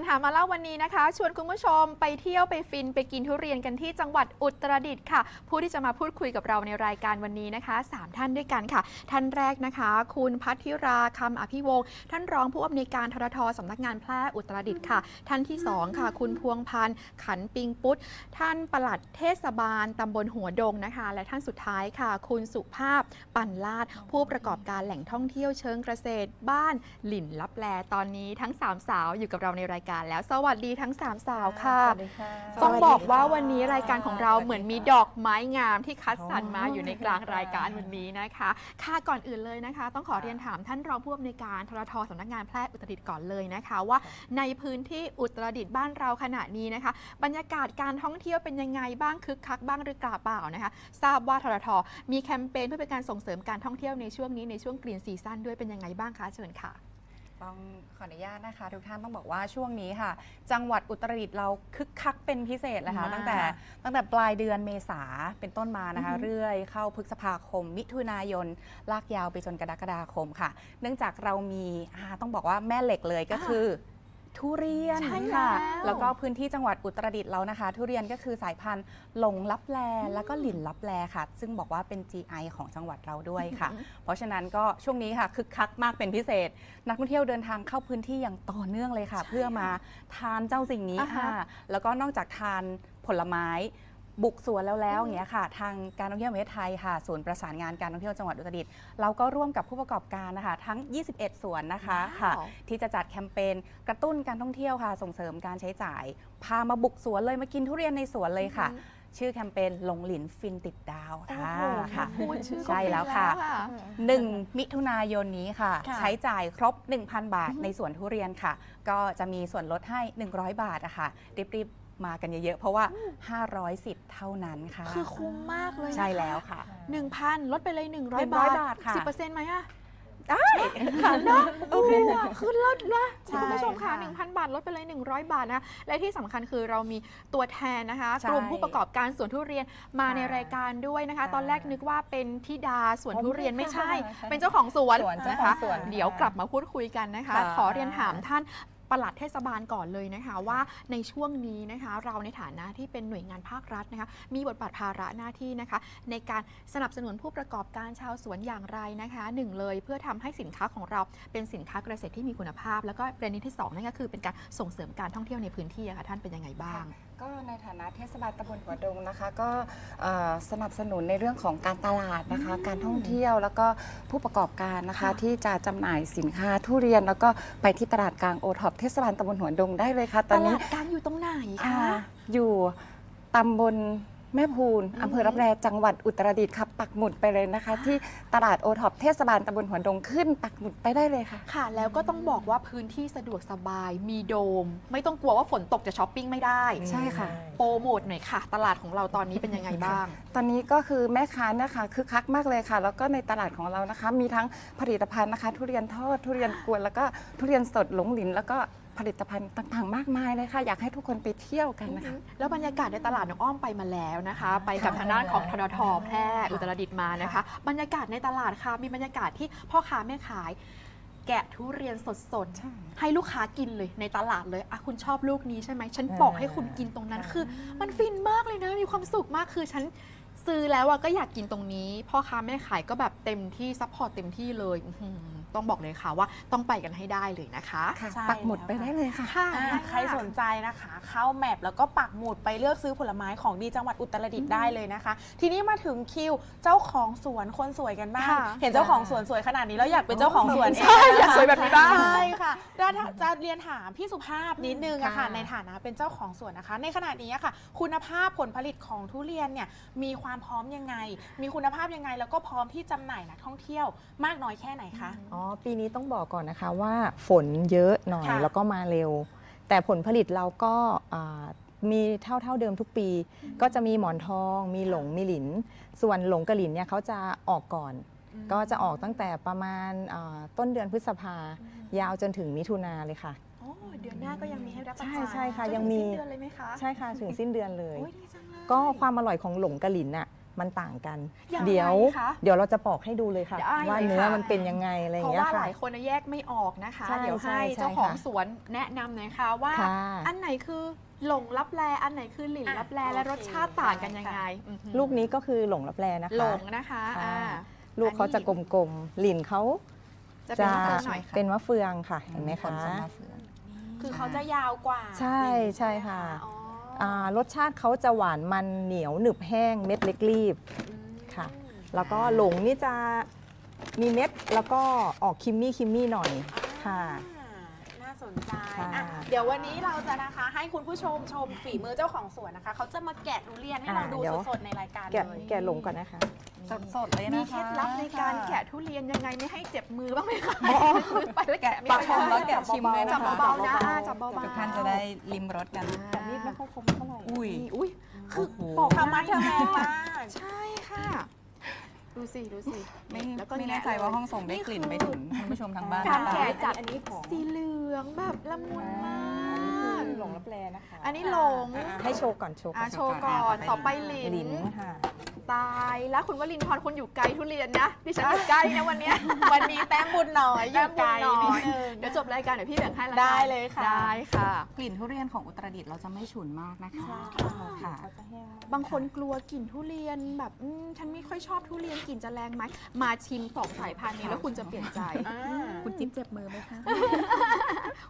รหามาเล่าวันนี้นะคะ ชวนคุณผู้ชมไปเที่ยวไปฟินไปกินทุเรียนกันที่จังหวัดอุตรดิตถ์ค่ะ ผู้ที่จะมาพูดคุยกับเราในรายการวันนี้นะคะสามท่านด้วยกันค่ะ ท่านแรกนะคะ คุณพัทธิราคำอภิวงศ์ท่านรองผู้อำนวยการทรทสำนักงานแพร่อุตรดิตถ์ค่ะ ท่านที่สองค่ะ คุณพวงพันธ์ขันปิงปุตท่านปลัดเทศบาลตำบลหัวดงนะคะ และท่านสุดท้ายค่ะ คุณสุภาพปั่นลาด ผู้ประกอบการแหล่งท่องเที่ยวเชิงเกษตร บ้านหลินลับแลตอนนี้ทั้งสามสาวอยู่กับเราในรายการแล้ว สวัสดีทั้งสามสาวค่ะสวัสดีค่ะ ต้องบอกว่าวันนี้รายการของเราเหมือนมีดอกไม้งามที่คัดสรรมาอยู่ในกลางรายการวันนี้นะคะ ค่ะก่อนอื่นเลยนะคะ ต้องขอเรียนถามท่านรองผู้อำนวยการทรทสำนักงานแพทย์อุตรดิตถ์ก่อนเลยนะคะว่า ในพื้นที่อุตรดิตถ์บ้านเราขณะนี้นะคะ บรรยากาศการท่องเที่ยวเป็นยังไงบ้างคึกคักบ้างหรือเปล่านะคะ ทราบว่าทรทมีแคมเปญเพื่อเป็นการส่งเสริมการท่องเที่ยวในช่วงนี้ในช่วงกรีนซีซั่นด้วยเป็นยังไงบ้างคะเชิญค่ะ ต้องขออนุญาตนะคะ ทุกท่านต้องบอกว่าช่วงนี้ค่ะ จังหวัดอุตรดิตถ์เราคึกคักเป็นพิเศษเลยค่ะมากตั้งแต่ตั้งแต่ปลายเดือนเมษาเป็นต้นมานะคะ อือฮึ เรื่อยเข้าพฤษภาคม มิถุนายน ลากยาวไปจนกรกฎาคมค่ะ เนื่องจากเรามีอ่าต้องบอกว่าแม่เหล็กเลยก็คืออ ทุเรียนใช่ค่ะ แล้วแล้วก็พื้นที่จังหวัดอุตรดิตถ์เรานะคะ ทุเรียนก็คือสายพันธุ์หลงลับแลแล้วก็หลินลับแลค่ะ ซึ่งบอกว่าเป็น GI ของจังหวัดเราด้วยค่ะ เพราะฉะนั้นก็ช่วงนี้ค่ะคึกคักมากเป็นพิเศษ นักท่องเที่ยวเดินทางเข้าพื้นที่อย่างต่อเนื่องเลยค่ะ เพื่อมาทานเจ้าสิ่งนี้อ่าฮะ ค่ะ แล้วก็นอกจากทานผลไม้ บุกสวนแล้วแล้วอย่างเงี้ยค่ะ ทางการท่องเที่ยวแห่งประเทศไทยค่ะศูนย์ประสานงานการท่องเที่ยวจังหวัดอุตรดิตถ์เราก็ร่วมกับผู้ประกอบการนะคะ ทั้ง 21 สวนนะคะค่ะว้าวที่จะจัดแคมเปญกระตุ้นการท่องเที่ยวค่ะ ส่งเสริมการใช้จ่าย พามาบุกสวนเลยมากินทุเรียนในสวนเลยค่ะ ชื่อแคมเปญหลงหลินฟินติดดาวโอ้ค่ะโหค่ะ พูดชื่อก็ใช่แล้วค่ะ ฟินแล้ว1มิถุนายนนี้ค่ะ ค่ะ ใช้จ่ายครบ 1,000 บาทอือฮึในสวนทุเรียนค่ะ ก็จะมีส่วนลดให้ 100 บาทอะค่ะรีบๆ มากันเยอะๆ เพราะว่า 500สิทธิ์เท่านั้นค่ะ คือคุ้มมากเลยนะคะใช่แล้วค่ะหนึ่งพันลดไปเลย100 100 บาทบาทค่ะ สิบเปอร์เซ็นต์ไหมอะได้ค่ะเนาะโอ้โหคือลดละใช่คุณผู้ชมค่ะ ค่ะ1,000 บาทลดไปเลย 100 บาทนะ และที่สำคัญคือเรามีตัวแทนนะคะ ใช่กลุ่มผู้ประกอบการสวนทุเรียนมาค่ะในรายการด้วยนะคะค่ะตอนแรกนึกว่าเป็นธิดาสวนทุเรียนไม่ใช่ใช่ เป็นเจ้าของสวนสวนเจ้านะของคะสวนเดี๋ยวกลับมาพูดคุยกันนะคะ ค่ะ ขอเรียนถามท่าน ปลัดเทศบาลก่อนเลยนะคะ ว่าในช่วงนี้นะคะเราในฐานะที่เป็นหน่วยงานภาครัฐนะคะมีบทบาทภาระหน้าที่นะคะ ในการสนับสนุนผู้ประกอบการชาวสวนอย่างไรนะคะหนึ่งเลยเพื่อทำให้สินค้าของเราเป็นสินค้าเกษตรที่มีคุณภาพ แล้วก็ประเด็นที่สองนั่นก็คือเป็นการส่งเสริมการท่องเที่ยวในพื้นที่อะค่ะท่านเป็นยังไงบ้าง ก็ในฐานะเทศบาลตำบลหัวดงนะคะ ก็เอ่อสนับสนุนในเรื่องของการตลาดนะคะ การท่องเที่ยวแล้วก็ผู้ประกอบการนะคะค่ะที่จะจำหน่ายสินค้าทุเรียนแล้วก็ไปที่ตลาดกลางโอท็อปเทศบาลตำบลหัวดงได้เลยค่ะ ตตอนนี้ลาดกลางอยู่ตรงไหนอ่าคะ อยู่ตำบล แม่พูนอืมอำเภอรับแลจังหวัดอุตรดิตถ์ค่ะปักหมุดไปเลยนะคะ ที่ตลาดโอท็อปเทศบาลตำบลหัวดงขึ้นปักหมุดไปได้เลยค่ะ ค่ะ แล้วก็ต้องบอกว่าพื้นที่สะดวกสบาย มีโดม ไม่ต้องกลัวว่าฝนตกจะช้อปปิ้งไม่ได้ ใช่ค่ะ โปรโมทหน่อยค่ะ ตลาดของเราตอนนี้เป็นยังไงบ้าง ตอนนี้ก็คือแม่ค้าเนี่ยค่ะคึกคักมากเลยค่ะ แล้วก็ในตลาดของเรานะคะ มีทั้งผลิตภัณฑ์นะคะ ทุเรียนทอดทุเรียนกวนแล้วก็ทุเรียนสดหลงหลินแล้วก็ ผลิตภัณฑ์ต่างๆ มากมายเลยค่ะ อยากให้ทุกคนไปเที่ยวกันนะคะ แล้วบรรยากาศในตลาดน้องอ้อมไปมาแล้วนะคะ ไปกับทางด้านของทรทแพร่อุตรดิตถ์มานะคะ บรรยากาศในตลาดค่ะ มีบรรยากาศที่พ่อค้าแม่ขาย แกะทุเรียนสดใช่ ๆ ให้ลูกค้ากินเลยในตลาดเลยอะคุณชอบลูกนี้ใช่ไหมฉันบอกให้คุณกินตรงนั้นคือ มันฟินมากเลยนะ มีความสุขมากคือฉันซื้อแล้วอะก็อยากกินตรงนี้พ่อค้าแม่ขายก็แบบเต็มที่ซัพพอร์ตเต็มที่เลยอื้อหือ ต้องบอกเลยค่ะว่าต้องไปกันให้ได้เลยนะคะค่ะใช่ ปักหมุดไปแล้วค่ะได้เลยค่ะ ค่ะ อ่าใครสนใจนะคะ เข้าแมปแล้วก็ปักหมุดไปเลือกซื้อผลไม้ของดีจังหวัดอุตรดิตถ์ได้เลยนะคะ ทีนี้มาถึงคิวเจ้าของสวนคนสวยกันบ้างค่ะ เห็นเจ้าของสวนสวยขนาดนี้แล้วอยากเป็นเจ้าของสวนเองใช่นะคะอยากสวยแบบนี้บ้าง ใช่ค่ะแล้วถ้าจะเรียนถามพี่สุภาพนิดนึงอะค่ะค่ะ ในฐานะเป็นเจ้าของสวนนะคะ ในขณะนี้อะค่ะ คุณภาพผลผลิตของทุเรียนเนี่ยมีความพร้อมยังไง มีคุณภาพยังไง แล้วก็พร้อมที่จำหน่ายนักท่องเที่ยวมากน้อยแค่ไหนคะ อ๋อปีนี้ต้องบอกก่อนนะคะว่าฝนเยอะหน่อยค่ะ แล้วก็มาเร็ว แต่ผลผลิตเราก็อ่ามีเท่าเท่าเดิมทุกปี ก็จะมีหมอนทอง มีหลงมีหลิน ส่วนหลงกับหลินเนี่ยเขาจะออกก่อน ก็จะออกตั้งแต่ประมาณอ่าต้นเดือนพฤษภา ยาวจนถึงมิถุนาเลยค่ะ โอ้เดือนหน้าก็ยังมีให้รับประใช่ทานใช่ค่ะจนถึยังมี สิ้นเดือนเลยไหมคะใช่ค่ะถึงสิ้นเดือนเลย โอ้ยดีจังเลยก็ความอร่อยของหลงกับหลินน่ะ มันต่างกัน ยังไงเดี๋ยวคะ เดี๋ยวเราจะปอกให้ดูเลยค่ะ ได้ว่าเลยเนื้อค่ะ มันเป็นยังไงอะไรอเพย่างราะเงี้ยว่าหค่ะ ลายคนน่ะแยกไม่ออกนะคะ ใช่เดี๋ยวให้ใช่เจ้าของค่ะ สวนแนะนำหน่อยค่ะว่า ค่ะ อันไหนคือหลงลับแล อันไหนคือหลินอะลับแลโอเคและรสชาติต่างกันยังไงอือหือลูกนี้ก็คือหลงรับแลนะคะ หลงนะคะค่ะ อ่า ลูกเขาจะกลมๆหลินเขาจะเป็นมะเฟืองหน่อยค่ะ เป็นมะเฟืองค่ะเห็นไหมผคะลสมมะเฟืองคือเขาจะยาวกว่าใช่ใช่ค่ะอ๋ออ อ่ารสชาติเขาจะหวานมันเหนียวหนึบแห้งเม็ดเล็กรีบอืมค่ะ แล้วก็หลงนี่จะมีเม็ดแล้วก็ออกคิมมี่คิมมี่หน่อย ค่ะ อ่าน่าสนใจค่ะอะ เดี๋ยววันนี้เราจะนะคะให้คุณผู้ชมชมฝีมือเจ้าของสวนนะคะ เขาจะมาแกะทุเรียนให้เราอ่าดูเดี๋ยว สดๆในรายการแกะเลยแกะหลงก่อนนะคะ สดๆเลยนะคะมีเคล็ดลับในการแกะทุเรียนยังไงไม่ให้เจ็บมือบ้างไหมคะซื้อไปแล้วแกะไม่ปากชได้มแล้วแกะชิมเลยนะคะจับเบาๆนะอ่าจับเบาๆทุกท่านจะได้ลิมรสกันแต่มีดไม่ค่อยคมเท่าไหร่อุ้ยอุ้ยคือโอ้โหบอกธรรมะเธอแม่มากใช่ค่ะดูสิดูสิไม่แล้วก็ไม่งะแน่ใจว่าเลยห้องส่งได้กลิ่นไปถึงคุณผู้ชมทางบ้านการหรือเปแกะล่าจากอันนี้ของสีเหลืองแบบละมุนมากหลงรับแลนะคะ อันนี้หลงให้โชว์ก่อนโชว์ก่อะอนโชว์ก่อนต่อไปหลินลิ้นค่ะ ตายแล้วคุณวลินทร์คุณอยู่ไกลทุเรียนนะดิฉันอยู่ใกล้นะวันเนี้ย วันนี้แต้มบุญหน่อยอยู่ไกลแต้มบุญหน่อยนิดนึง เดี๋ยวจบรายการเดี๋ยวพี่แบ่งให้ละกันได้เลยค่ะ ได้ค่ะ กลิ่นทุเรียนของอุตรดิตถ์เราจะไม่ฉุนมากนะคะค่ะบางคนกลัวกลิ่นทุเรียนแบบอืมฉันไม่ค่อยชอบทุเรียนกลิ่นจะแรงไหมมาชิมสองสายพันธุ์นี้แล้วคุณจะเปลี่ยนใจ อ่าคุณจิ๊บเจ็บมือไหมคะ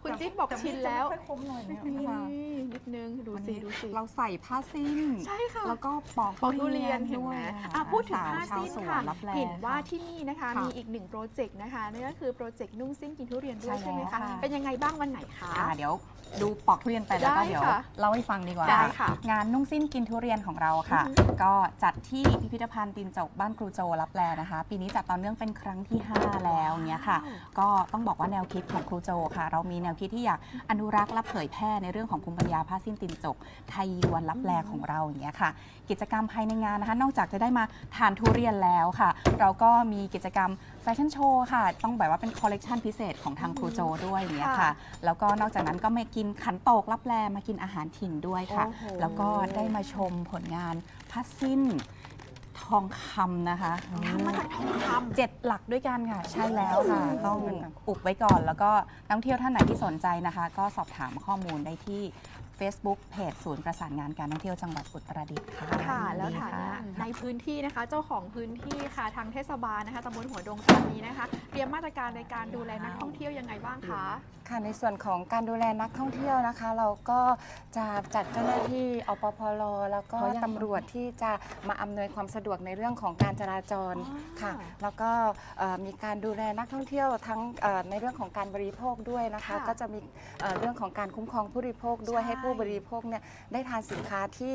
คุณจิ๊บบอกชินแล้วไม่ค่อยคมหน่อยเนี่ยนี่นิดนึงดูสิดูสิ เราใส่ผ้าสิ้น ใช่ค่ะแล้วก็ปอกปอกทุเรียนเห็นด้ไหวมยอะพูดถึงสวผ้าชวสิ้นสวค่ะรับแลเห็นว่าที่นี่นะคะค่ะมีอีกหนึ่งโปรเจกต์นะคะนั่นก็คือโปรเจกต์นุ่งสิ้นกินทุเรียนด้วยใช่ใช่ไหมแล้วคะค่ะเป็นยังไงบ้างวันไหนคะอ่าเดี๋ยวดูปอกทุเรียนไปแล้วก็ได้เดี๋ยวค่ะเล่าให้ฟังดีกว่าได้ค่ะงานนุ่งสิ้นกินทุเรียนของเราค่ะอือฮึก็จัดที่พิพิธภัณฑ์ตินจกบ้านครูโจรับแลนะคะ ปีนี้จัดต่อเนื่องเป็นครั้งที่ 5 แล้วเนี้ยค่ะ ก็ต้องบอกว่าแนวคิดของครูโจค่ะ เรามีแนวคิดที่อยากอนุรักษ์และเผยแพร่ในเรื่องของภูมิปัญญาผ้าสิ้นตินจกไทยยวนรับแลของเราอย่างเงี้ยค่ะ กิจกรรมภายในงานนะคะ นอกจากจะได้มาทานทุเรียนแล้วค่ะ เราก็มีกิจกรรมแฟชั่นโชว์ค่ะ ต้องแบบว่าเป็นคอลเลกชันพิเศษของทางครูโจด้วยอย่างเงี้ยค่ะ ค่ะแล้วก็นอกจากนั้นก็มากินขันโตกรับแลมากินอาหารถิ่นด้วยค่ะ โอ้โห แล้วก็ได้มาชมผลงานผ้าสิ้นทองคำนะคะ ทำมาจากทองคำ เจ็ดหลักด้วยกันค่ะ ใช่แล้วค่ะ ต้องอุบไว้ก่อนแล้วก็นักท่องเที่ยวท่านไหนที่สนใจนะคะ ก็สอบถามข้อมูลได้ที่ Facebook เพจศูนย์ประสานงานการท่องเที่ยวจังหวัดอุตรดิตถ์ค่ะค่ะ แล้วดีฐาค่นะในพื้นที่นะคะ เจ้าของพื้นที่ค่ะทางเทศบาลนะคะตำบลหัวดงตอนนี้นะคะ เตรียมมาตรการในการดูแลนักท่องเที่ยวยังไงบ้างคะค่ะในส่วนของการดูแลนักท่องเที่ยวนะคะ เราก็จะจัดเจ้าหน้าที่อปพลแล้วก็ขออนุญาตตำรวจที่จะมาอำนวยความสะดวกในเรื่องของการจราจรอ๋อค่ะ แล้วก็เอ่อมีการดูแลนักท่องเที่ยวทั้งเอ่อในเรื่องของการบริโภคด้วยนะคะค่ะก็จะมีเอ่อเรื่องของการคุ้มครองผู้บริโภคด้วยใช่ให้ผู้บริโภคเนี่ยได้ทานสินค้าที่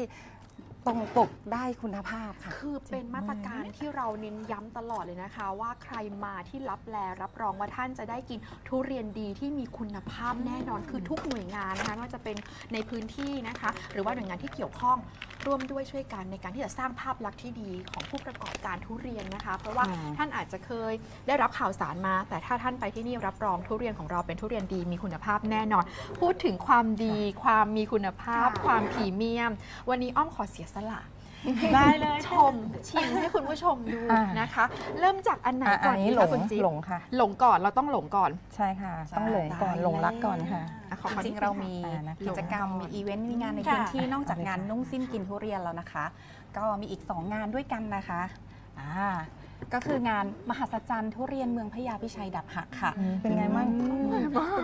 ตรงปกได้คุณภาพค่ะ คือเป็นมาตรการที่เราเน้นย้ำตลอดเลยนะคะ ว่าใครมาที่รับแลรับรองว่าท่านจะได้กินทุเรียนดีที่มีคุณภาพแน่นอนคือทุกหน่วยงานนะคะไม่ว่าจะเป็นในพื้นที่นะคะ หรือว่าหน่วยงานที่เกี่ยวข้องร่วมด้วยช่วยกันในการที่จะสร้างภาพลักษณ์ที่ดีของผู้ประกอบการทุเรียนนะคะ เพราะว่าค่ะท่านอาจจะเคยได้รับข่าวสารมา แต่ถ้าท่านไปที่นี่รับรองทุเรียนของเราเป็นทุเรียนดีมีคุณภาพแน่นอน พูดถึงความดี ความมีคุณภาพ ค่ะ ความพรีเมียม วันนี้อ้อมขอเสียสละ ได้เลยชมชิมให้คุณผู้ชมดูอ่าน นะคะ เริ่มจากอันไหนอะก่อัอนนดีนี้หลคะงคุณจิ๊บหลงค่ะ หลงก่อนเราต้องหลงก่อน ใช่ค่ะใช่ต้องหลงก่อนหลงรักก่อนค่ะ อะขอขอจริงๆเรามีอ่านะคะกิจกรรมมีอีเวนต์มีงานในค่ะ พื้นที่นอกจากเอาเลยงานค่ะนุ่งสิ้นกินทุเรียนแล้วนะคะ ก็มีอีก 2 งานด้วยกันนะคะอ่า ก็คืองานมหัศจรรย์ทุเรียนเมืองพญาพิชัยดับหักค่ะ เป็นไงบ้าง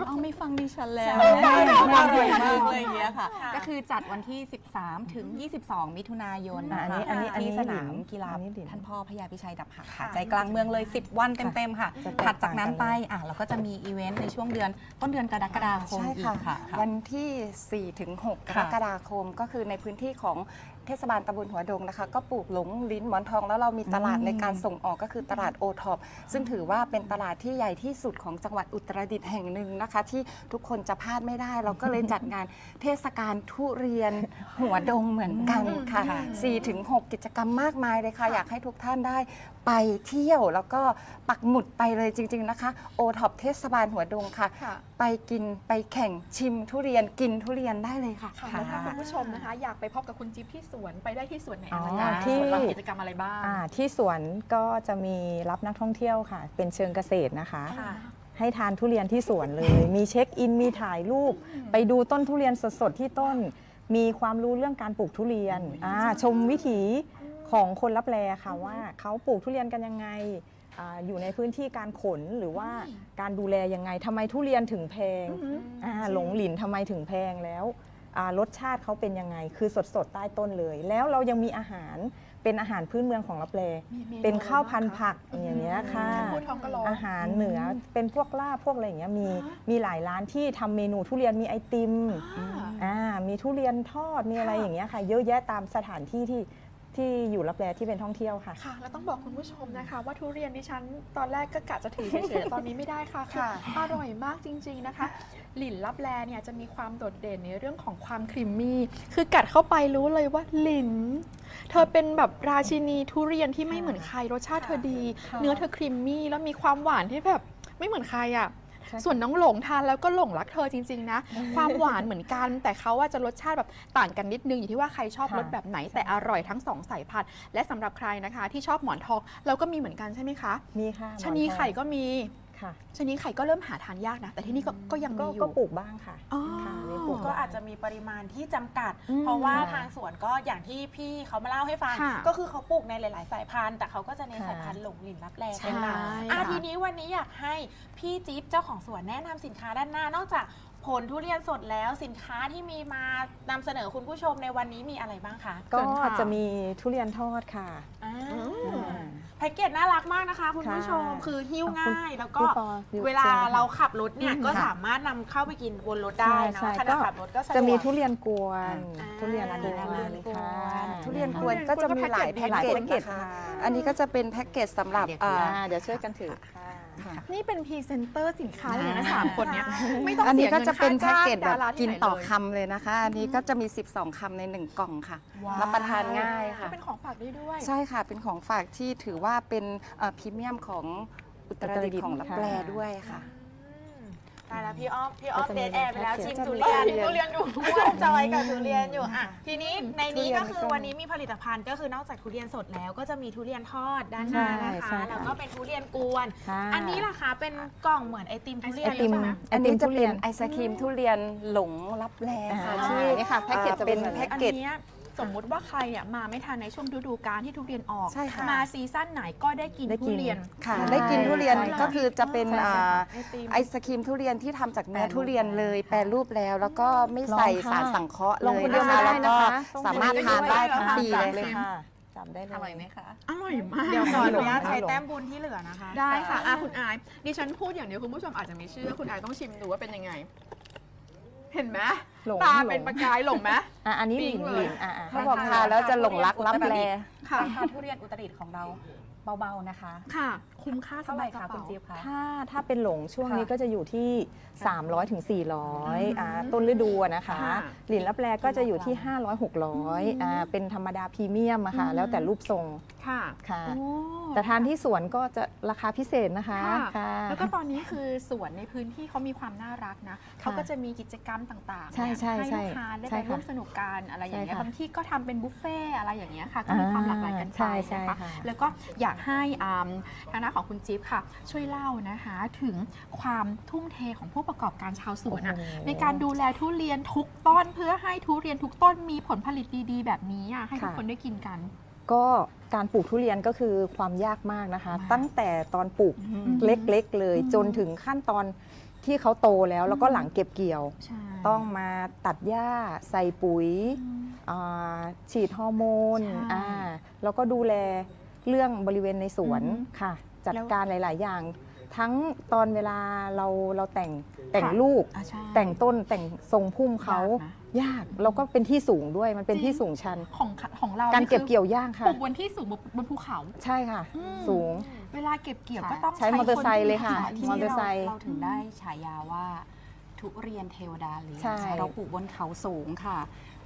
เอาไม่ฟังดิฉันแล้วใช่อใช่ร่อยใช่มากเลยอย่างเงี้ยค่ะค่ะ ก็คือจัดวันที่ 13 ถึง 22 มิถุนายนอะนะอันคะนี้อันนี้อันนี้ที่สนามหลินกีฬาอันนี้หลินท่านพ่อพญาพิชัยดับหักค่ะค่ะ ใจกลางเมืองเลย 10 วันเต็มๆค่ะจะแตกถัดจากนั้นต่างกันไปเลยอะเราก็จะมีอีเวนต์ในช่วงเดือนต้นเดือนกรกฎาคมใช่อีค่ะกค่ะค่ะ วันที่ 4 ถึง 6กค่ะรกฎาคมก็คือในพื้นที่ของ เทศบาลตำบลหัวดงนะคะ ก็ปลูกหลงลิ้นหมอนทองแล้วเรามีตลาดในการส่งออกก็คือตลาดโอท็อปซึ่งถือว่าเป็นตลาดที่ใหญ่ที่สุดของจังหวัดอุตรดิตถ์แห่งหนึ่งนะคะ ที่ทุกคนจะพลาดไม่ได้ เราก็เลยจัดงานเทศกาลทุเรียนหัวดงเหมือนกันค่ะค่ะ4ถึง6กิจกรรมมากมายเลยค่ะ อยากให้ทุกท่านได้ ไปเที่ยวแล้วก็ปักหมุดไปเลยจริง ๆนะคะ โอท็อปเทศบาลหัวดงค่ะ ค่ะ ไปกินไปแข่งชิมทุเรียนกินทุเรียนได้เลยค่ะ ค่ะแล้วถ้าคุณผู้ชมนะคะ อยากไปพบกับคุณจิ๊บที่สวนไปได้ที่สวนไหนอ๋ออะไรยังไงที่ สวนเรามีกิจกรรมอะไรบ้าง อ่าที่สวนก็จะมีรับนักท่องเที่ยวค่ะ เป็นเชิงเกษตรนะคะ ค่ะ ให้ทานทุเรียนที่สวนเลย มีเช็คอิน มีถ่ายรูป ไปดูต้นทุเรียนสดๆที่ต้น มีความรู้เรื่องการปลูกทุเรียนอ่าชมวิถี ของคนรับแลค่ะว่าเขาปลูกทุเรียนกันยังไงอาอยู่ในพื้นที่การขนหรือว่าการดูแลยังไงทำไมทุเรียนถึงแพงอ่าหลงหลินทำไมถึงแพงแล้วอ่ารสชาติเขาเป็นยังไง คือสดๆใต้ต้นเลย แล้วเรายังมีอาหารเป็นอาหารพื้นเมืองของรับแลมีมเป็นข้าวพันธุ์อะไรบ้งผักอย่างเงี้ยค่ะแค่พูดท้องก็ร้องอาหารเหนือเป็นพวกลาบพวกอะไรอย่างเงี้ยมีอ๋อมีหลายร้านที่ทำเมนูทุเรียนมีไอติมอ่าอ่ามีทุเรียนทอดมีอะไรค่ะอย่างเงี้ยค่ะ เยอะแยะตามสถานที่ที่ ที่อยู่รับแลที่เป็นท่องเที่ยวค่ะ ค่ะ แล้วต้องบอกคุณผู้ชมนะคะว่าทุเรียนดิฉันตอนแรกก็กะจะถือเฉยๆตอนนี้ไม่ได้ค่ะคือค่ะ อร่อยมากจริงๆนะคะ หลินลับแลเนี่ยจะมีความโดดเด่นในเรื่องของความครีมมี่ คือกัดเข้าไปรู้เลยว่าหลิน เธอเป็นแบบราชินีทุเรียนที่ไม่เหมือนใครรสชาติเธอดี ค่ะ เนื้อเธอครีมมี่แล้วมีความหวานที่แบบไม่เหมือนใครอะใช่ ส่วนน้องหลงทานแล้วก็หลงรักเธอจริง ๆ นะ ความหวานเหมือนกัน แต่เขาว่าจะรสชาติแบบต่างกันนิดนึงอยู่ที่ว่าใครชอบค่ะรสแบบไหนแต่อร่อยทั้งสองสายพันธุ์และสำหรับใครนะคะ ที่ชอบหมอนทองเราก็มีเหมือนกันใช่ไหมคะมีค่ะชะนีไข่ก็มี ค่ะชะนีไข่ก็เริ่มหาทานยากนะ แต่ที่นี่ก็ก็ยังก็มีอยู่ ก็ปลูกบ้างค่ะอ๋อ ค่ะมีปลูกก็อาจจะมีปริมาณที่จำกัด อืมเพราะว่าค่ะทางสวนก็อย่างที่พี่เขามาเล่าให้ฟัง ค่ะก็คือเขาปลูกในหลาย ๆ สายพันธุ์ แต่เขาก็จะในนค่ะ สายพันธุ์หลงหลินรับแลใช่กันมาค่ะอะ ทีนี้วันนี้อยากให้พี่จิ๊บเจ้าของสวนแนะนำสินค้าด้านหน้านอกจาก ผลทุเรียนสดแล้วสินค้าที่มีมานำเสนอคุณผู้ชมในวันนี้มีอะไรบ้างคะก็เชิญค่ะจะมีทุเรียนทอดค่ะอ่าอืมอ่าแพ็กเกจน่ารักมากนะคะ คุณผู้ชมค่ะคือหิ้วง่าย แล้วก็พี่ปออยู่เวลาชิญค่ะเราขับรถเนี่ยอืม ก็ค่ะ สามารถนำเข้าไปกินบนรถได้เนใช่อะใช่ขณะขับรถก็สะดวก จะมีทุเรียนกวนอ่า ทุเรียนอันนี้ทุเรียนเลยกวนค่ะทุเรียนกวนก็จะมีหลายแพ็กหลายเกจแพ็กเกจนะคะค่ะอันนี้ก็จะเป็นแพ็กเกจสำหรับเดี๋ยวอ่า อ่าเดี๋ยวช่วยกันถือค่ะ ค่ะ นี่เป็นพรีเซนเตอร์สินค้าเลยนะสามคนเนี้ยไม่ต้องอันเสีนี้ยก็เงินจะเป็นค่าแพ็กจ้างเกจแบบดารากิที่นไหนต่อเลยคำเลยนะคะ อันนี้ก็จะมี 12 คำใน 1 กล่องค่ะว้าวรับประทานง่ายค่ะ เป็นของฝากได้ด้วย ใช่ค่ะ เป็นของฝากที่ถือว่าเป็นเอ่อพรีเมียมของอุตรดิตถ์ของลับแลด้วยค่ะอืม ตายแล้วพี่อ้อมพี่อ้อมก็จะเดมีทแอร์ไปแล้วแพ็กเกจชิมจะทุมีเรียนทุเรียนอยู่อ้วนจอยกับทุเรียนอยู่อะทีนี้ในนี้ทุเรียนก็คือก็วันนี้มีผลิตภัณฑ์ก็คือนอกจากทุเรียนสดแล้วก็จะมีทุเรียนทอดด้านหน้านะใช่คะใช่แล้วก็เป็นทุเรียนกวนค่ะอันนี้ล่ะคะเป็นกล่องเหมือนไอติมทุเรียนไอติมใช่ไหมอันนี้จะทุเป็เรียนไอศครีมทุเรียนหลงรับแลค่ะอ่าที่นี่ค่ะแพ็กเกจจะเป็เป็นนแบบนี้แพ็กอันเกจเนี้ย สมมุติว่าใครอะมาไม่ทันในช่วงฤดูกาลที่ทุเรียนออก ใช่ค่ะ มาซีซั่นไหนก็ได้กินได้กิทุนเรียน ค่ะ ใช่ได้กินทุเรียนใช่ค่ะก็คือจะเป็นใช่ใช่อ่าไอติม ไอศครีมทุเรียนที่ทำจากเนื้อแปรรูปทุเรียนเลยแล้วแปรรูปแล้ว แล้วก็ไม่ใส่ลองค่ะสารสังเคราะห์ลองเลยคนเดียวนะคะไม่ได้แล้วก็นะคะต้อง สามารถคนเดียวทานได้ไม่ได้ทั้งปีค่ะเลยค่ะค่ะจับได้เลย อร่อยไหมคะ อร่อยมาก เดี๋ยวขออนุญาตหลงใช้หลงแต้มบุญที่เหลือนะคะ ได้ค่ะอะคุณอาย ดิฉันพูดอย่างเดียวคุณผู้ชมอาจจะไม่เชื่อ คุณอายต้องชิมดูว่าเป็นยังไง เห็นไหมหลงตาหลงเป็นประกายหลงไหม อะอันนี้หลินปิ๊งเลยหลินอะอะเขาบอกทานแล้วจะหลงรักรับแล ค่ะ ราคาทุเรียนอุตรดิตถ์ของเรา เบาๆนะคะ ค่ะ คุ้มค่าสำเท่าหไหรัร่บกคะระคุณเป๋าจิ๊บคะถ้าถ้าเป็นหลงช่วงนี้ค่ะก็จะอยู่ที่ 300ถึง400อ่าต้นฤดูอะนะคะค่ะหลินรับแลก็จะอยู่ที่ 500 600อ่าเป็นธรรมดาพรีเมียมอะค่ะแล้วแต่รูปทรงค่ะค่ะ โอ้ แต่ทานที่สวนก็จะราคาพิเศษนะคะค่ะ ค่ะ แล้วก็ตอนนี้คือสวนในพื้นที่เขามีความน่ารักนะเขาก็จะมีกิจกรรมต่างๆใช่เนี่ยใช่ให้ใช่ลูกค้าได้ใช่ไปค่ะร่วมสนุกกันอะไรอย่างเงี้ยใช่ค่ะบางที่ก็ทำเป็นบุฟเฟ่ต์อะไรอย่างเงี้ยค่ะก็มีความหลากหลายกันไปใช่ใช่นะคะค่ะ แล้วก็อยากให้อ่าทางด้านของคุณจิ๊บค่ะ ช่วยเล่านะคะถึงความทุ่มเทของผู้ประกอบการชาวสวนอะโอ้โหในการดูแลทุเรียนทุกต้น เพื่อให้ทุเรียนทุกต้นมีผลผลิตดีๆ แบบนี้อะให้ทุกค่ะคนได้กินกัน ก็การปลูกทุเรียนก็คือความยากมากนะคะมากตั้งแต่ตอนปลูกอืมเล็กๆเลยอืมจนถึงขั้นตอนที่เขาโตแล้วแล้วก็หลังเก็บเกี่ยวใช่ต้องมาตัดหญ้าใส่ปุ๋ยอืมอ่าฉีดฮอร์โมนใช่อ่าแล้วก็ดูแล เรื่องบริเวณในสวนอือฮึค่ะ จัดแล้ว การหลาย ๆ อย่าง ทั้งตอนเวลาเราเราแต่งแต่งค่ะลูก อะใช่แต่งต้นแต่งทรงพุ่มเขายากนะ ยากแล้วก็เป็นที่สูงด้วยมันเป็นจริง ที่สูงชัน ของของเราการนี่เก็บคือเกี่ยวยากปค่ะ ลูกบนที่สูงบนบนภูเขา ใช่ค่ะ อืม สูง เวลาเก็บเกี่ยวค่ะก็ต้องใช้มอเตอร์ไซค์เลยค่ะ นที่มอเตอร์ไซค์เราถึงได้ฉายาว่าทุเรียนเทวดาเลี้ยงใช่ เราปลูกบนเขาสูงค่ะ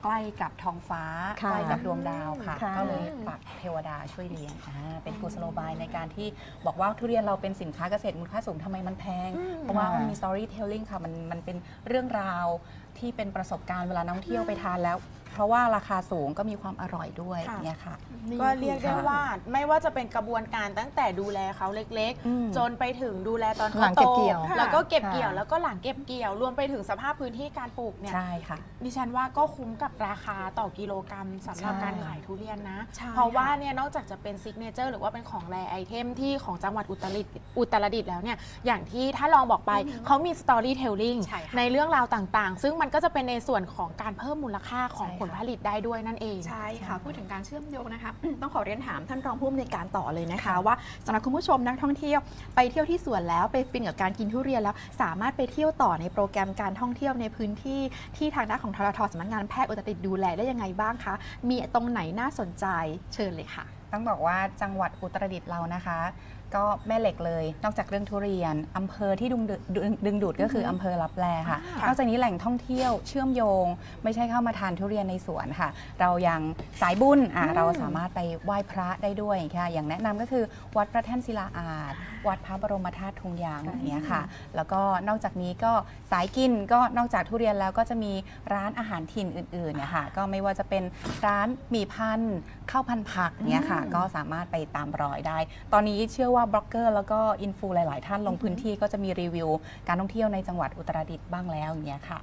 ใกล้กับท้องฟ้าค่ะใกล้กับดวงดาวค่ะ ค่ะ ก็เลยฝากเทวดาช่วยเลี้ยงอ่าเป็นกุศโลบายในการที่บอกว่าทุเรียนเราเป็นสินค้าเกษตรมูลค่าสูงทำไมมันแพงเพราะว่ามันมี storytelling ค่ะมันมันเป็นเรื่องราวที่เป็นประสบการณ์เวลานักท่องเที่ยวไปทานแล้ว เพราะว่าราคาสูงก็มีความอร่อยด้วยค่ะเนี่ยค่ะนี่ ก็เรียกได้ค่ะว่าไม่ว่าจะเป็นกระบวนการตั้งแต่ดูแลเขาเล็กอืมๆจนไปถึงดูแลตอนหลัเขางโตเก็บเกี่ยวแล้วก็เก็บค่ะเกี่ยวแล้วก็หลังเก็บเกี่ยวรวมไปถึงสภาพพื้นที่การปลูกเนี่ย ใช่ค่ะ ดิฉันว่าก็คุ้มกับราคาต่อกิโลกรัมสำหรับใช่การขายทุเรียนนะ ใช่เพราะว่าค่ะเนี่ยนอกจากจะเป็นซิกเนเจอร์หรือว่าเป็นของแรไอเทมที่ของจังหวัดอุตรดิตถ์อุตรดิตถ์แล้วเนี่ยอย่างที่ถ้าลองบอกไปเขามีสตอรี่เทลลิงใช่ค่ะ ในเรื่องราวต่างๆ ซึ่งมันก็จะเป็นในส่วนของการเพิ่มมูลค่าของใช่ค่ะผลผลิตได้ด้วยนั่นเอง ใช่ค่ะ พูดถึงการเชื่อมโยงนะคะต้องขอเรียนถามท่านรองผู้อำนวยการต่อเลยนะคะ ว่าสำหรับคุณผู้ชมนักท่องเที่ยวไปเที่ยวที่สวนแล้วไปฟินกับการกินทุเรียนแล้ว สามารถไปเที่ยวต่อในโปรแกรมการท่องเที่ยวในพื้นที่ที่ทางด้านของทรทสำนักงานแพทย์อุตรดิตถ์ดูแลได้ยังไงบ้างคะมีตรงไหนน่าสนใจเชิญเลยค่ะ ต้องบอกว่าจังหวัดอุตรดิตถ์เรานะคะ ก็แม่เหล็กเลย นอกจากเรื่องทุเรียนอำเภอที่ดึงดูดดึงดึงดูดก็คืออำเภอลับแลค่ะอ่านอกจากนี้แหล่งท่องเที่ยวเชื่อมโยง ไม่ใช่เข้ามาทานทุเรียนในสวนค่ะ เรายังสายบุญอะเราสามารถไปไหว้พระได้ด้วยค่ะอย่างแนะนำก็คือวัดพระแท่นศิลาอาจวัดพระบรมธาตุทุงยางอย่างเงี้ยค่ะ แล้วก็นอกจากนี้ก็สายกินก็นอกจากทุเรียนแล้วก็จะมีร้านอาหารถิ่นอื่นๆเนี่ยค่ะก็ไม่ว่าจะเป็นร้านหมี่พันธุ์ข้าวพันธุ์ผักเนี่ยค่ะก็สามารถไปตามรอยได้ ตอนนี้เชื่อว่าบล็อกเกอร์แล้วก็อินฟูหลาย ๆ ท่านลงพื้นที่ก็จะมีรีวิว การท่องเที่ยวในจังหวัดอุตรดิตถ์บ้างแล้วอย่างเงี้ยค่ะ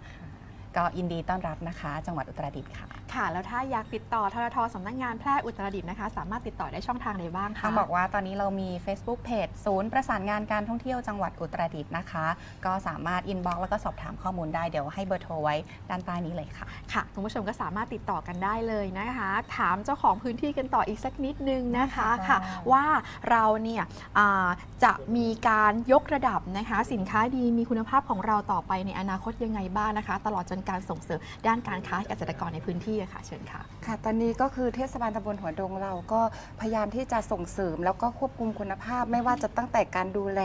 ก็ยินดีต้อนรับนะคะ จังหวัดอุตรดิตถ์ค่ะ ค่ะแล้วถ้าอยากติดต่อทรทสำนักงานแพทย์อุตรดิตถ์นะคะ สามารถติดต่อได้ช่องทางไหนบ้างคะต้องบอกว่าตอนนี้เรามี Facebook Page ศูนย์ประสานงานการท่องเที่ยวจังหวัดอุตรดิตถ์นะคะ ก็สามารถอินบ็อกแล้วก็สอบถามข้อมูลได้เดี๋ยวให้เบอร์โทรไว้ด้านใต้นี้เลยค่ะค่ะคุณผู้ชมก็สามารถติดต่อกันได้เลยนะคะ ถามเจ้าของพื้นที่กันต่ออีกสักนิดนึงนะคะได้ค่ะ ว่าเราเนี่ยอ่าจะมีการยกระดับนะคะ สินค้าดีมีคุณภาพของเราต่อไปในอนาคตยังไงบ้างนะคะ ตลอดจนการส่งเสริมด้านการค้าให้เกษตรกรในพื้นที่อะค่ะเชิญค่ะ ค่ะตอนนี้ก็คือเทศบาลตำบลหัวดงเราก็พยายามที่จะส่งเสริม แล้วก็ควบคุมคุณภาพ ไม่ว่าจะตั้งแต่การดูแล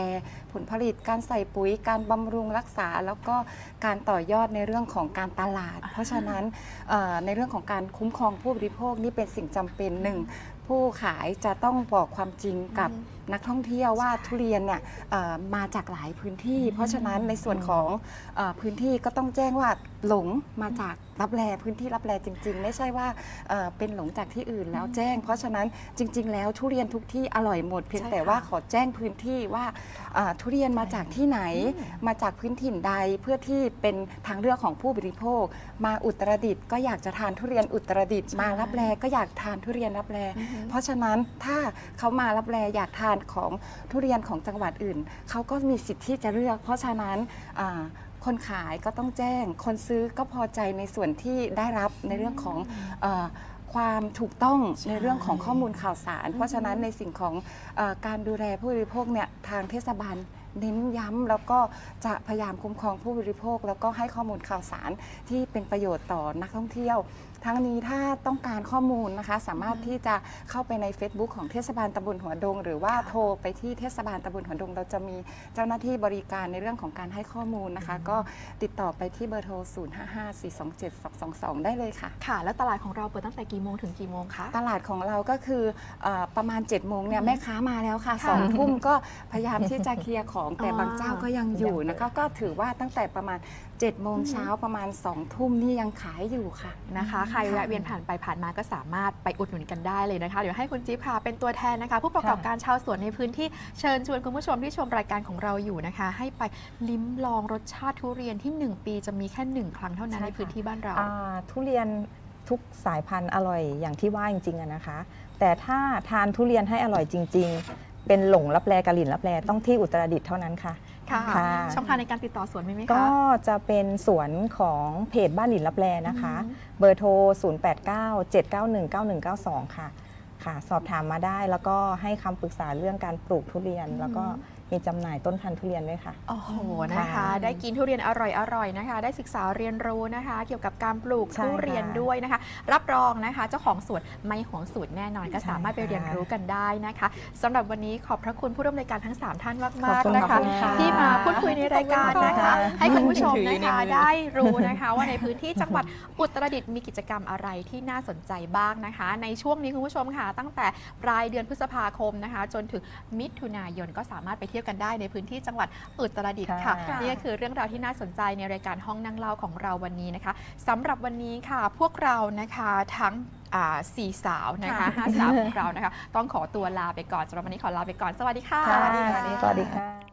ผลผลิตการใส่ปุ๋ย การบำรุงรักษา แล้วก็การต่อยอดในเรื่องของการตลาด เพราะฉะนั้นเอ่อในเรื่องของการคุ้มครองผู้บริโภคนี่เป็นสิ่งจำเป็นหนึ่งผู้ขายจะต้องบอกความจริงกับ อืม นักท่องเที่ยวว่าทุเรียนเนี่ยเอ่อมาจากหลายพื้นที่ เพราะฉะนั้นในส่วนของเออพื้นที่ก็ต้องแจ้งว่าหลงมาจากรับแลพื้นที่รับแลจริง ๆ ไม่ใช่ว่าเอ่อเป็นหลงจากที่อื่นแล้วแจ้ง เพราะฉะนั้นจริง ๆ แล้วทุเรียนทุกที่อร่อยหมด เพียงใช่แต่ค่ะ ว่าขอแจ้งพื้นที่ว่าเอ่อทุเรียนมาจากที่ไหนอืมมาจากพื้นถิ่นใดเพื่อที่เป็นทางเลือกของผู้บริโภค มาอุตรดิตถ์ก็อยากจะทานทุเรียนอุตรดิตถ์มารับแลก็อยากทานทุเรียนรับแลอือฮึเพราะฉะนั้นถ้าเขามารับแลอยากทานของทุเรียนของจังหวัดอื่น เขาก็มีสิทธิ์ที่จะเลือก เพราะฉะนั้นอ่าคนขายก็ต้องแจ้ง คนซื้อก็พอใจในส่วนที่ได้รับในเรื่องของเออความถูกต้องในเรื่องของข้อมูลข่าวสาร เพราะฉะนั้นในสิ่งของเออการดูแลผู้บริโภคเนี่ยทางเทศบาลเน้นย้ำแล้วก็จะพยายามคุ้มครองผู้บริโภค แล้วก็ให้ข้อมูลข่าวสารที่เป็นประโยชน์ต่อนักท่องเที่ยว ทั้งนี้ถ้าต้องการข้อมูลนะคะ สามารถที่จะเข้าไปใน Facebook ของเทศบาลตำบลหัวดง หรือว่าโทรไปที่เทศบาลตำบลหัวดง เราจะมีเจ้าหน้าที่บริการในเรื่องของการให้ข้อมูลนะคะ ก็ติดต่อไปที่เบอร์โทร 0554272222ได้เลยค่ะ ค่ะ แล้วตลาดของเราเปิดตั้งแต่กี่โมงถึงกี่โมงคะ ตลาดของเราก็คือเออประมาณ7จ็ดโมงเนี่ยอืมแม่ค้ามาแล้วค่ะค่ะสองทุ่มก็พยายามที่จะเคลียร์ของแต่อ๋อบางเจ้าก็ยังอยู่นะคะก็ถือว่าตั้งแต่ประมาณ 7จ็ดโมงเช้าประมาณ2องทุ่มนี่ยังขายอยู่ค่ะ นะคะใครแวะเวียนผ่านไปผ่านมาก็สามารถไปอุดหนุนกันได้เลยนะคะ เดี๋ยวให้คุณจิ๊บค่ะเป็นตัวแทนนะคะ ผู้ประกอบการชาวสวนในพื้นที่เชิญชวนคุณผู้ชมที่ชมรายการของเราอยู่นะคะ ให้ไปลิ้มลองรสชาติทุเรียนที่ 1 ปีจะมีแค่หนึ่งครั้งเท่านั้นใช่ในค่ะ พื้นที่บ้านเรา อ่าทุเรียนทุกสายพันธุ์อร่อยอย่างที่ว่าจริงๆอะนะคะ แต่ถ้าทานทุเรียนให้อร่อยจริง ๆ เป็นหลงรับแลกะหลินรับแลต้องที่อุตรดิตถ์เท่านั้นค่ะ ค่ะ ค่ะ ช่องทางในการติดต่อสวนมีไหมก็คะจะเป็นสวนของเพจบ้านหลินรับแลนะคะ อืม เบอร์โทร 0897919192 ค่ะ ค่ะ สอบถามมาได้แล้วก็ให้คำปรึกษาเรื่องการปลูกทุเรียน แล้วก็ มีจำหน่ายต้นพันธุ์ทุเรียนด้วยค่ะ โอ้โหนะคะ ค่ะได้กินทุเรียนอร่อยๆนะคะ ได้ศึกษาเรียนรู้นะคะ เกี่ยวกับการปลูกใช่ทุเรียนค่ะด้วยนะคะ รับรองนะคะ เจ้าของสวนไม่หวงสูตรแน่นอนก็ใช่สามารถไปค่ะเรียนรู้กันได้นะคะสำหรับวันนี้ขอบพระคุณผู้ร่วมรายการทั้ง 3 ท่านขอบมากคุณๆนะคะ ค่ะ ที่มาพูดคุยในรายการนะคะ ขอบคุณค่ะ ให้คุณผู้ชมถืออยู่นะในคะมือได้รู้นะคะ ว่าในพื้นที่จังหวัดอุตรดิตถ์มีกิจกรรมอะไรที่น่าสนใจบ้างนะคะ ในช่วงนี้คุณผู้ชมค่ะ ตั้งแต่ปลายเดือนพฤษภาคมนะคะ จนถึงมิถุนายนก็สามารถไปเที่ยวกันได้ในพื้นที่จังหวัดอุตรดิตถ์ค่ะ ค่ะ นี่ก็คือเรื่องราวที่น่าสนใจในรายการห้องนั่งเล่าของเราวันนี้นะคะสำหรับวันนี้ค่ะ พวกเรานะคะทั้งอ่าสี่สาวนะคะห้าสาวของเรานะคะ ต้องขอตัวลาไปก่อนสำหรับวันนี้ขอลาไปก่อนสวัสดีค่ะค่ะสวัสดีค่ะ สวัสดีค่ะ